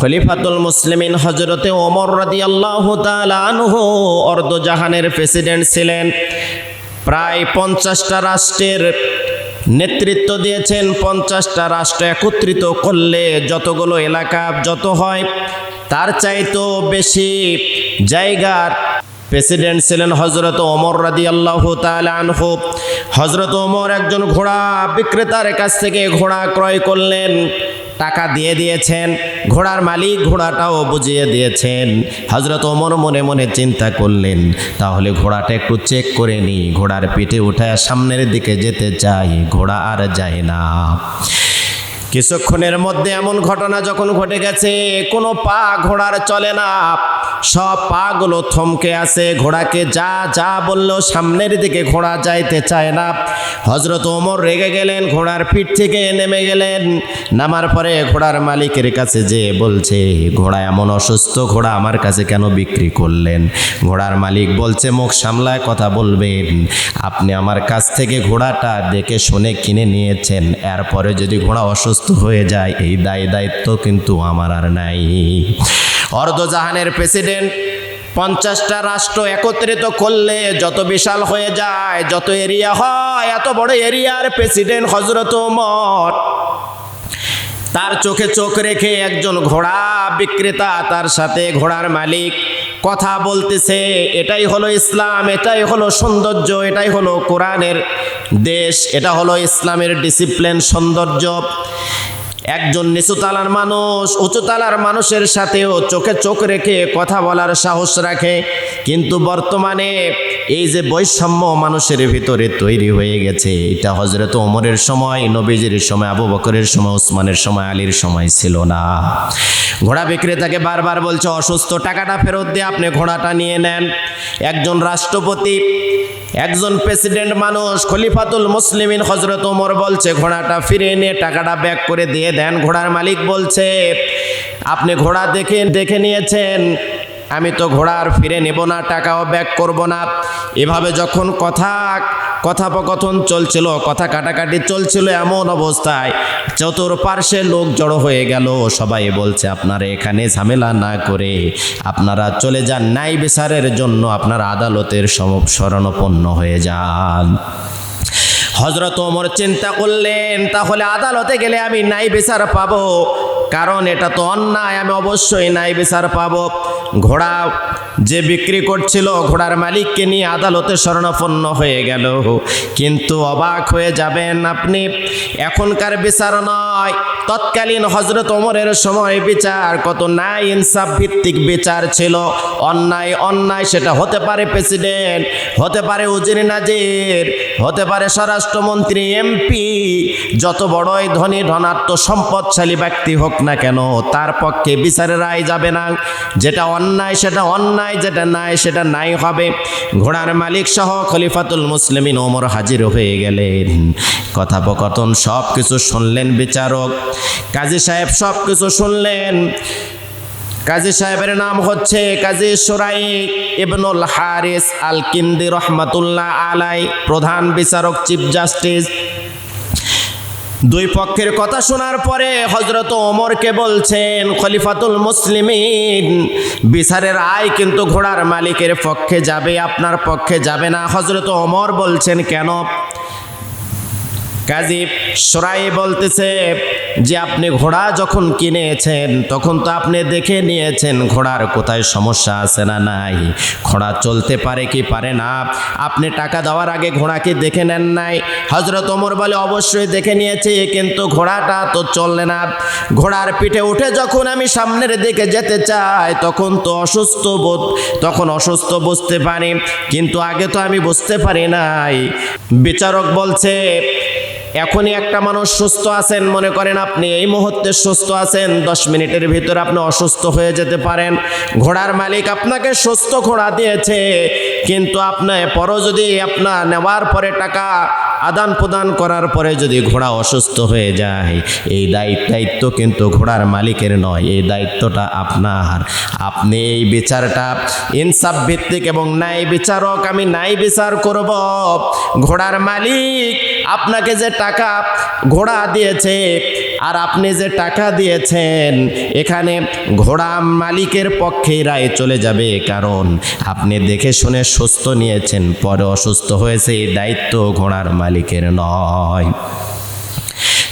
খলিফাতুল মুসলিমিন হজরতে ওমর রাদি আল্লাহ আনহু অর্ধজাহানের প্রেসিডেন্ট ছিলেন। প্রায় পঞ্চাশটা রাষ্ট্রের নেতৃত্ব দিয়েছেন, পঞ্চাশটা রাষ্ট্র একত্রিত করলে যতগুলো এলাকা যত হয়, তার চাইতেও বেশি জায়গার প্রেসিডেন্ট ছিলেন হজরত ওমর রাদি আল্লাহ আনহু। হজরত ওমর একজন ঘোড়া বিক্রেতার কাছ থেকে ঘোড়া ক্রয় করলেন। টাকা দিয়ে দিয়েছেন। ঘোড়ার মালিক ঘোড়াটাও বুঝিয়ে দিয়েছেন। হজরত ওমর মনে মনে চিন্তা করলেন, তাহলে ঘোড়াটা একটু চেক করে নিই। ঘোড়ার পিঠে উঠায় সামনের দিকে যেতে চাই, ঘোড়া আর যায় না। কিছুক্ষণের মধ্যে এমন ঘটনা যখন ঘটে গেছে, কোনো পা ঘোড়ার চলে না। সব পাগুলো থমকে আছে, ঘোড়াকে যা যা বলল সামনের দিকে ঘোড়া যাইতে চায় না। হজরত ওমর রেগে গেলেন, ঘোড়ার পিঠ থেকে নেমে গেলেন। নামার পরে ঘোড়ার মালিকের কাছে যে বলছে, ঘোড়া এমন অসুস্থ, ঘোড়া আমার কাছে কেন বিক্রি করলেন? ঘোড়ার মালিক বলছে, মুখ সামলায় কথা বলবেন। আপনি আমার কাছ থেকে ঘোড়াটা দেখে শুনে কিনে নিয়েছেন। এরপরে যদি ঘোড়া অসুস্থ হয়ে যায়, এই দায় দায়িত্ব কিন্তু আমার আর নাই। অর্ধজাহানের প্রেসিডেন্ট পঞ্চাশটা রাষ্ট্র একত্রিত করলে যত বিশাল হয়ে যায়, যত এরিয়া হয়, এত বড় এরিয়ার প্রেসিডেন্ট হজরত মঠ তার চোখে চোখ রেখে একজন ঘোড়া বিক্রেতা, তার সাথে ঘোড়ার মালিক কথা বলতেছে, এটাই হলো ইসলাম, এটাই হলো সৌন্দর্য, এটাই হলো কোরআনের দেশ, এটা হলো ইসলামের ডিসিপ্লিন সৌন্দর্য। একজন নিচুতালার মানুষ, উঁচুতালার মানুষের সাথেও চোখে চোখ রেখে কথা বলার সাহস রাখে, কিন্তু বর্তমানে এই যে বৈষম্য মানুষের ভিতরে তৈরি হয়ে গেছে, এটা হজরত ওমরের সময়, নবীজির সময়, আবু বকরের সময় ওসমানের সময়, আলীর সময় ছিল না। ঘোড়া বিক্রেতাকে বারবার বলছে, অসুস্থ, টাকাটা ফেরত দিয়ে আপনি ঘোড়াটা নিয়ে নেন। একজন রাষ্ট্রপতি, একজন প্রেসিডেন্ট মানুষ, খলিফাতুল মুসলিমিন হজরত ওমর বলছে, ঘোড়াটা ফিরে নিয়ে টাকাটা ব্যাক করে দিয়ে দেন। ঘোড়ার মালিক বলছে, আপনি ঘোড়া দেখে দেখে নিয়েছেন আমি তো ঘোড়ার ফিরে নেব না, টাকাও ব্যাক করব না। এভাবে যখন কথা, কথোপকথন চলছিল, কথা কাটাকাটি চলছিল এমন অবস্থায় চতুর্পার্শ্বে লোক জড়ো হয়ে গেল। সবাই বলছে, আপনারা এখানে ঝামেলা না করে আপনারা চলে যান, ন্যায় বিচারের জন্য আপনারা আদালতের সম হয়ে যান। হজরত ওমর চিন্তা করলেন, তাহলে আদালতে গেলে আমি ন্যায় বিচার পাবো, কারণ এটা তো অন্যায়, আমি অবশ্যই ন্যায় বিচার পাবো। ঘোড়া যে বিক্রি করছিল, ঘোড়ার মালিককে নিয়ে আদালতে শরণাপন্ন হয়ে গেল। কিন্তু অবাক হয়ে যাবেন আপনি, এখনকার বিচার নয়। তৎকালীন হজরত ওমরের সময় বিচার কত ন্যায় ইনসাফ ভিত্তিক বিচার ছিল। অন্যায় অন্যায় সেটা হতে পারে প্রেসিডেন্ট, হতে পারে উজির নাজির, হতে পারে স্বরাষ্ট্রমন্ত্রী, এমপি, যত বড়ই ধনী ধনাত্ম সম্পদশালী ব্যক্তি হোক না কেন, তার পক্ষে বিচারের রায় যাবে না। যেটা অন্যায় সেটা অন্যায়, যেটা নাই সেটা নাই হবে। ঘোড়ার মালিক সহ খলিফাতুল মুসলিমিন ওমর হাজির হয়ে গেলেন। কথোপকথন সব কিছু শুনলেন বিচারক। কাজী সাহেব সব কিছু শুনলেন। কাজী সাহেবের নাম হচ্ছে কাজী সোরাই ইবনুল হারিস আল কিন্দি রহমাতুল্লাহ আলাই প্রধান বিচারক, চিফ জাস্টিস। দুই পক্ষের কথা শোনার পরে হজরত ওমরকে বলছেন, খলিফাতুল মুসলিমিন, বিচারের আয় কিন্তু ঘোড়ার মালিকের পক্ষে যাবে, আপনার পক্ষে যাবে না। হজরত ওমর বলছেন, কেন? কাজী সরাই বলতেছে যে আপনি ঘোড়া যখন কিনেছেন, তখন তো আপনি দেখে নিয়েছেন ঘোড়ার কোথায় সমস্যা আছে না নাই। ঘোড়া চলতে পারে কি পারে না? আপনি টাকা দেওয়ার আগে ঘোড়াকে দেখে নেন নাই? হজরত ওমর বলে, অবশ্যই দেখে নিয়েছি, কিন্তু ঘোড়াটা তো চললে না। ঘোড়ার পিঠে উঠে যখন আমি সামনের দিকে যেতে চাই, তখন তো অসুস্থ বোধ, তখন অসুস্থ বুঝতে পারি, কিন্তু আগে তো আমি বুঝতে পারি নাই। বিচারক বলছে এখনই একটা মানুষ সুস্থ আছেন, মনে করেন আপনি এই মুহূর্তে সুস্থ আছেন, দশ মিনিটের ভিতরে আপনি অসুস্থ হয়ে যেতে পারেন। ঘোড়ার মালিক আপনাকে সুস্থ ঘোড়া দিয়েছে, কিন্তু আপনার পরও যদি আপনার নেওয়ার পরে টাকা আদান প্রদান করার পরে যদি ঘোড়া অসুস্থ হয়ে যায়, এই দায়িত্ব দায়িত্ব কিন্তু ঘোড়ার মালিকের নয়, এই দায়িত্বটা আপনার। আপনি এই বিচারটা ইনসাফ ভিত্তিক এবং ন্যায় বিচারক আমি ন্যায় বিচার করব। ঘোড়ার মালিক আপনাকে যে টাকা ঘোড়া দিয়েছে আর আপনি যে টাকা দিয়েছেন, এখানে ঘোড়া মালিকের পক্ষেই রায় চলে যাবে। কারণ আপনি দেখে শুনে সুস্থ নিয়েছেন, পরে অসুস্থ হয়েছে দায়িত্ব ঘোড়ার মালিকের নয়।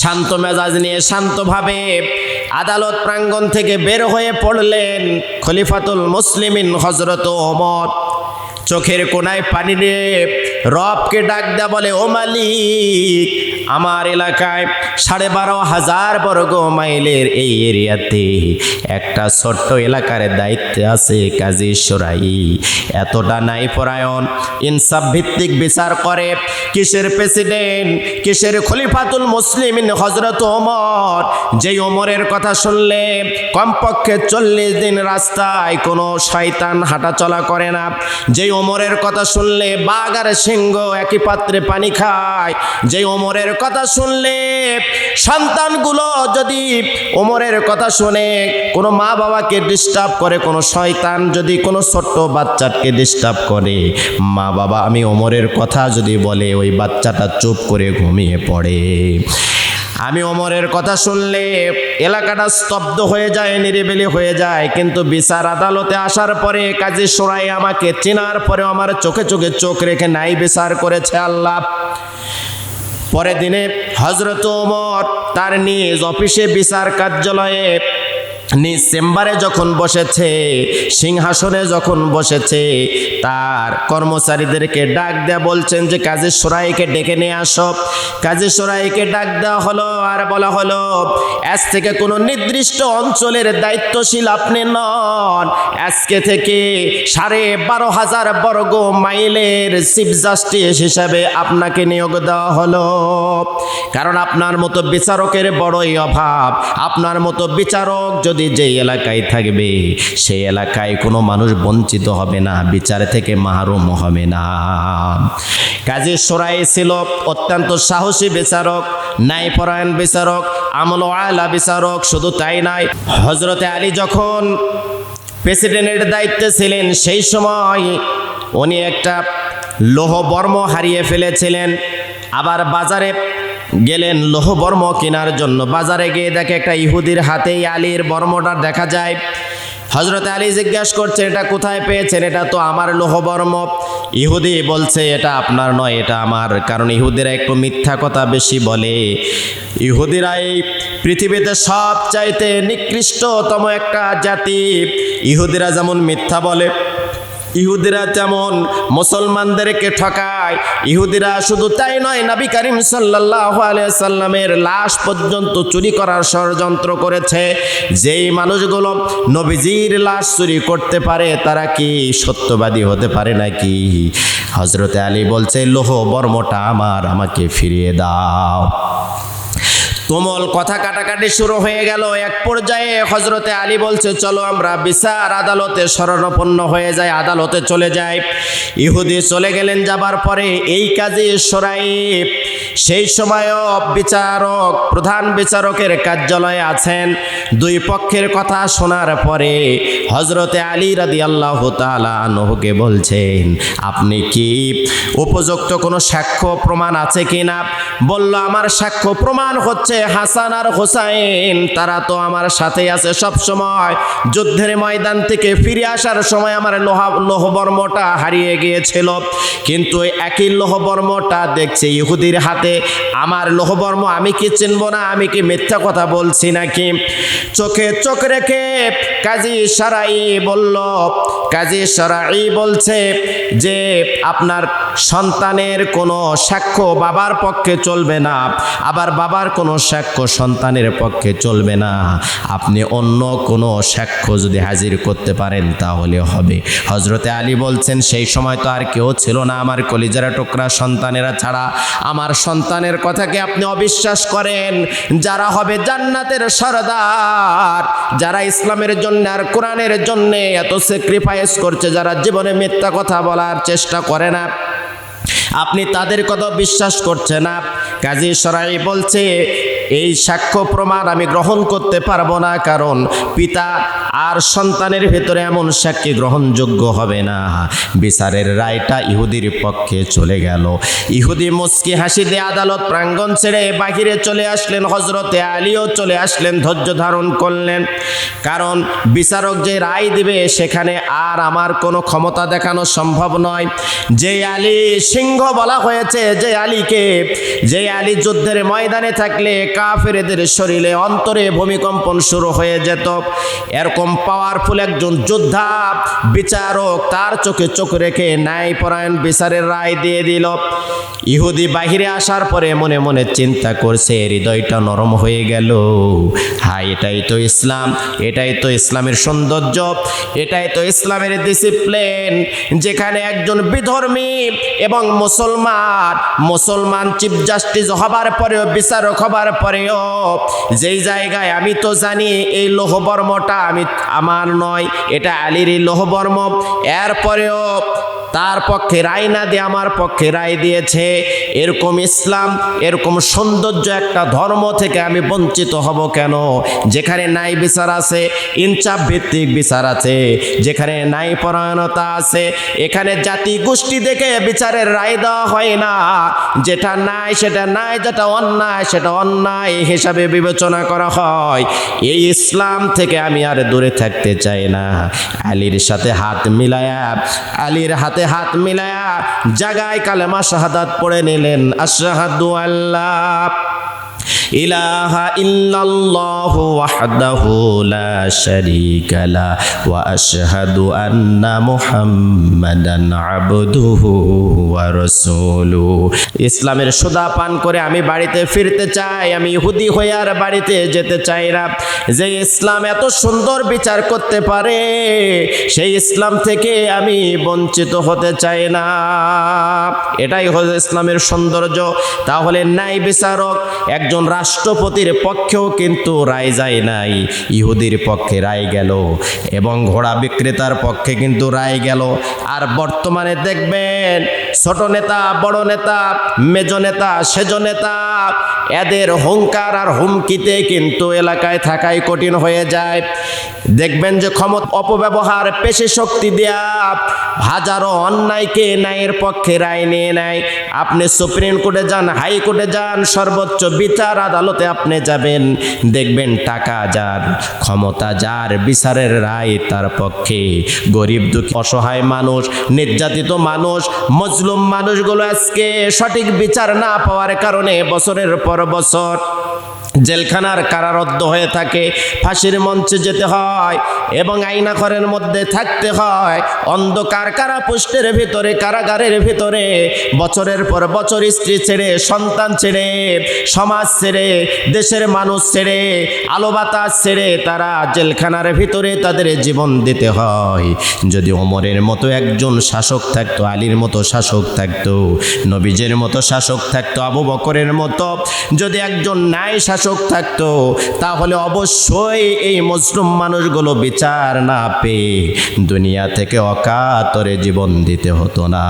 শান্ত মেজাজ নিয়ে শান্তভাবে আদালত প্রাঙ্গণ থেকে বের হয়ে পড়লেন খলিফাতুল মুসলিমিন হজরত ওমর। চোখের কোনায় পানি রে রবকে ডাক দেয়া বলে ও মালিক আমার এলাকায় সাড়ে বারো হাজার বর্গ মাইলের এই এরিয়াতে একটা ছোট্ট এলাকার দায়িত্বে আছে কাজী সরাই। এতটা নাই পরায়ণ। ইনসাফ ভিত্তিক বিচার করে কিসের প্রেসিডেন্ট, কিসের খলিফাতুল মুসলিমিন হজরত ওমর? যেই ওমরের কথা শুনলে কমপক্ষে চল্লিশ দিন রাস্তায় কোনো শয়তান হাঁটাচলা করে না। যেই ওমরের কথা শুনলে বাঘ আর সিংহ একই পাত্রে পানি খায়। যেই ওমরের কথা শুনলে সন্তানগুলো যদি ওমরের কথা শুনে কোনো মা বাবাকে ডিস্টার্ব করে, কোনো শয়তান যদি কোনো ছোট্ট বাচ্চাকে ডিস্টার্ব করে, মা বাবা আমি ওমরের কথা যদি বলে, ওই বাচ্চাটা চুপ করে ঘুমিয়ে পড়ে। আমি ওমরের কথা শুনলে এলাকাটা স্তব্ধ হয়ে যায়, নিরিবিলি হয়ে যায়, কিন্তু বিচার আদালতে আসার পরে কাজী সোরাই আমাকে চেনার পরে আমার চোখে চোখে চোখ রেখে নাই বিচার করেছে আল্লাহ। পরের দিনে হজরত ওমর তার নিজ অফিসে বিচার কার্যালয়ে নিজ চেম্বারে যখন বসেছে, সিংহাসনে যখন বসেছে, তার কর্মচারীদেরকে ডাক দেয়া বলছেন যে, কাজী সরাইকে ডেকে নিয়ে আসো। কাজী সরাইকে ডাক দেওয়া হলো আর বলা হলো, আজ থেকে কোনো নির্দিষ্ট অঞ্চলের দায়িত্বশীল আপনি নন। আজকে থেকে সাড়ে বারো হাজার বর্গ মাইলের চিফ জাস্টিস হিসাবে আপনাকে নিয়োগ দেওয়া হলো। কারণ আপনার মতো বিচারকের বড়ই অভাব। আপনার মতো বিচারক যদি যেই এলাকায় থাকবে, সেই এলাকায় কোনো মানুষ বঞ্চিত হবে না, বিচার থেকে মাহরুম হবে না। কাজী সরাই ছিল অত্যন্ত সাহসী বিচারক, ন্যায়পরায়ণ বিচারক, আমল আলা বিচারক, শুধু তাই নাই হজরতে আলী যখন প্রেসিডেন্টের দায়িত্বে ছিলেন, সেই সময় উনি একটা লোহ বর্ম হারিয়ে ফেলেছিলেন। আবার বাজারে গেলেন লোহ বর্ম কেনার জন্য। বাজারে গিয়ে দেখে একটা ইহুদির হাতেই আলীর বর্মটা দেখা যায়। হজরত আলী জিজ্ঞাসা করছে এটা কোথায় পেয়েছেন? এটা তো আমার লোহবর্ম। ইহুদি বলছে, এটা আপনার নয়, এটা আমার। কারণ ইহুদিরা একটু মিথ্যা কথা বেশি বলে। ইহুদিরা এই পৃথিবীতে সব চাইতে নিকৃষ্টতম একটা জাতি। ইহুদিরা যেমন মিথ্যা বলে ইহুদিরা যেমন মুসলমানদেরকে ঠকায়, ইহুদিরা শুধু তাই নয়, নবী করিম সাল্লাহ সাল্লামের লাশ পর্যন্ত চুরি করার ষড়যন্ত্র করেছে। যেই মানুষগুলো নবীজির লাশ চুরি করতে পারে, তারা কি সত্যবাদী হতে পারে নাকি? হজরতে আলী বলছে, লোহ বর্মটা আমার, আমাকে ফিরিয়ে দাও। তুমল কথা কাটাকাটি শুরু হয়ে গেল। এক পর্যায়ে হজরতে আলী বলছে, চলো আমরা বিচার আদালতে স্মরণপন্ন হয়ে যায় আদালতে চলে যায় ইহুদি চলে গেলেন যাবার পরে এই কাজে সরাই সেই সময়ও বিচারক প্রধান বিচারকের কার্যালয়ে আছেন। দুই পক্ষের কথা শোনার পরে হজরতে আলী রাদি আল্লাহ তালুকে বলছেন, আপনি কি উপযুক্ত কোনো সাক্ষ্য প্রমাণ আছে কি না বলল, আমার সাক্ষ্য প্রমাণ হচ্ছে হাসান আর হোসাইন। তারা তো আমার সাথে আছে সব সময় যুদ্ধের ময়দান থেকে ফিরে আসার সময় আমার লোহা, লোহবর্মটা হারিয়ে গিয়েছিল। কিন্তু একই লোহবর্মটা দেখছে ইহুদির হাতে আমার লোহবর্ম আমি কি চিনব না? আমি কি মিথ্যা কথা বলছি নাকি? চোখে চোখ রেখে কাজী সারাই বলল, কাজী সারাই বলছে যে, আপনার সন্তানের কোনো সাক্ষ্য বাবার পক্ষে চলবে না, আবার বাবার কোনো সাক্ষ্য সন্তানের পক্ষে চলবে না। আপনি অন্য কোনো সাক্ষ্য যদি হাজির করতে পারেন তাহলে হবে। হজরতে আলী বলছেন, সেই সময় তো আর কেউ ছিল না। আমার কলিজারা টুকরা সন্তানেরা ছাড়া আমার সন্তানের কথাকে আপনি অবিশ্বাস করেন। যারা হবে জান্নাতের সরদার, যারা ইসলামের জন্য আর কোরআনের জন্য এত স্যাক্রিফাইস করছে, যারা জীবনে মিথ্যা কথা বলার চেষ্টা করে না। আপনি তাদের কথা বিশ্বাস করছে না। কাজী সরাই বলছে এই সাক্ষ্য প্রমাণ আমি গ্রহণ করতে পারব না, কারণ পিতা আর সন্তানের ভেতরে এমন সাক্ষী গ্রহণযোগ্য হবে না। বিচারের রায়টা ইহুদির পক্ষে চলে গেল। ইহুদি মুস্কি হাসি দিয়ে আদালত প্রাঙ্গণ ছেড়ে বাহিরে চলে আসলেন হজরতে আলীও চলে আসলেন, ধৈর্য ধারণ করলেন। কারণ বিচারক যে রায় দিবে, সেখানে আর আমার কোনো ক্ষমতা দেখানো সম্ভব নয়। যে আলী সিংহ বলা হয়েছে, যে আলীকে, যে আলী যুদ্ধের ময়দানে থাকলে কাফেরেদের শরীরে অন্তরে ভূমিকম্পন শুরু হয়ে যেত। এরকম পাওয়ারফুল একজন যোদ্ধা, বিচারক তার চোখে চোখ রেখে ন্যায়পরায়ণ বিচারের রায় দিয়ে দিল। ইহুদি বাহিরে আসার পরে মনে মনে চিন্তা করছে, হৃদয়টা নরম হয়ে গেল। হাই এটাই তো ইসলাম, এটাই তো ইসলামের সৌন্দর্য, এটাই তো ইসলামের ডিসিপ্লিন যেখানে একজন বিধর্মী এবং মুসলমান মুসলমান চিফ জাস্টিস হবার পরেও, বিচারক হবার পরেও যেই জায়গায় আমি তো জানি এই লোহবর্মটা আমি, আমার নয়, এটা আলীর এই লোহবর্ম। এরপরেও তার পক্ষে রায় না দিয়ে আমার পক্ষে রায় দিয়েছে। এরকম ইসলাম, এরকম সৌন্দর্য একটা ধর্ম থেকে আমি বঞ্চিত হব কেন? যেখানে নাই বিচার আছে ইনচাপ ভিত্তিক বিচার আছে। যেখানে নাই পরায়ণতা আছে, এখানে জাতি গোষ্ঠী দেখে বিচারের রায় দেওয়া হয় না। যেটা নাই সেটা নাই যেটা অন্যায়, সেটা অন্যায় হিসাবে বিবেচনা করা হয়। এই ইসলাম থেকে আমি আর দূরে থাকতে চাই না। আলীর সাথে হাত মিলায়া, আলীর হাতে হাত মিলায়া জাগায় কালেমা শাহাদাত পড়ে নিলেন আশাহাদু আল্লাহ। ইলাহা ইসলামের সুদা পান করে আমি বাড়িতে ফিরতে চাই, আমি ইহুদি হয়ে আর বাড়িতে যেতে চাই না। যে ইসলাম এত সুন্দর বিচার করতে পারে, সেই ইসলাম থেকে আমি বঞ্চিত হতে চাই না। এটাই হলো ইসলামের সৌন্দর্য। তাহলে ন্যায় বিচারক একজন রাষ্ট্রপতির পক্ষেও কিন্তু রায় যায় নাই। ইহুদির পক্ষে রায় গেল এবং ঘোড়া বিক্রেতার পক্ষে কিন্তু রায় গেল। আর বর্তমানে দেখবেন ছোট নেতা, বড় নেতা, মেজ নেতা, সেজ নেতা, এদের হুঙ্কার আর হুমকিতে কিন্তু এলাকায় থাকাই কঠিন হয়ে যায়। দেখবেন যে ক্ষমতা অপব্যবহার, পেশি শক্তি দেয়া, হাজারো অন্যায়কে ন্যায়ের পক্ষে রায় নিয়ে নেয়। আপনি সুপ্রিম কোর্টে যান, হাইকোর্টে যান, সর্বোচ্চ বিচার আদালতে আপনি যাবেন। দেখবেন টাকা যার, ক্ষমতা যার, বিচারের রায় তার পক্ষে। গরিব দুঃখী, অসহায় মানুষ, নির্যাতিত মানুষ, মজলুম মানুষগুলো আজকে সঠিক বিচার না পাওয়ার কারণে বছরের পর বছর জেলখানার কারারদ্ধ হয়ে থাকে, ফাঁসির মঞ্চে যেতে হয় এবং আইনাঘরের মধ্যে থাকতে হয়। অন্ধকার কারাপুষ্টের ভিতরে, কারাগারের ভিতরে বছরের পর বছর স্ত্রী ছেড়ে, সন্তান ছেড়ে, সমাজ ছেড়ে, দেশের মানুষ ছেড়ে আলো বাতাস ছেড়ে তারা জেলখানার ভিতরে তাদের জীবন দিতে হয়। যদি ওমরের মতো একজন শাসক থাকতো, আলীর মতো শাসক থাকতো। নবীজের মতো শাসক থাকতো, আবু বকরের মতো। যদি একজন ন্যায় শাসক থাকতো, তাহলে অবশ্যই এই মুসলিম মানুষগুলো বিচার না পেয়ে দুনিয়া থেকে অকাতরে জীবন দিতে হতো না।